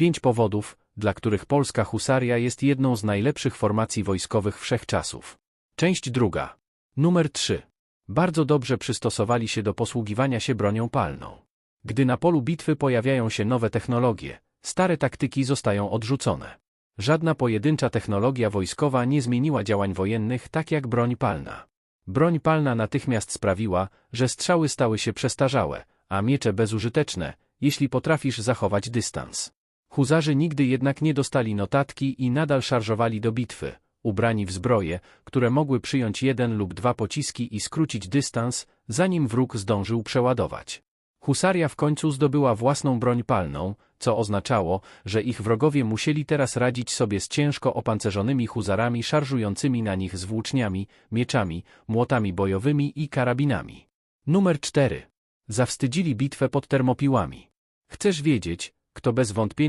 Pięć powodów, dla których polska husaria jest jedną z najlepszych formacji wojskowych wszechczasów. Część druga. Numer 3. Bardzo dobrze przystosowali się do posługiwania się bronią palną. Gdy na polu bitwy pojawiają się nowe technologie, stare taktyki zostają odrzucone. Żadna pojedyncza technologia wojskowa nie zmieniła działań wojennych tak jak broń palna. Broń palna natychmiast sprawiła, że strzały stały się przestarzałe, a miecze bezużyteczne, jeśli potrafisz zachować dystans. Huzarzy nigdy jednak nie dostali notatki i nadal szarżowali do bitwy, ubrani w zbroje, które mogły przyjąć jeden lub dwa pociski i skrócić dystans, zanim wróg zdążył przeładować. Husaria w końcu zdobyła własną broń palną, co oznaczało, że ich wrogowie musieli teraz radzić sobie z ciężko opancerzonymi huzarami szarżującymi na nich z włóczniami, mieczami, młotami bojowymi i karabinami. Numer 4. Zawstydzili bitwę pod Termopiłami. Chcesz wiedzieć, kto bez wątpienia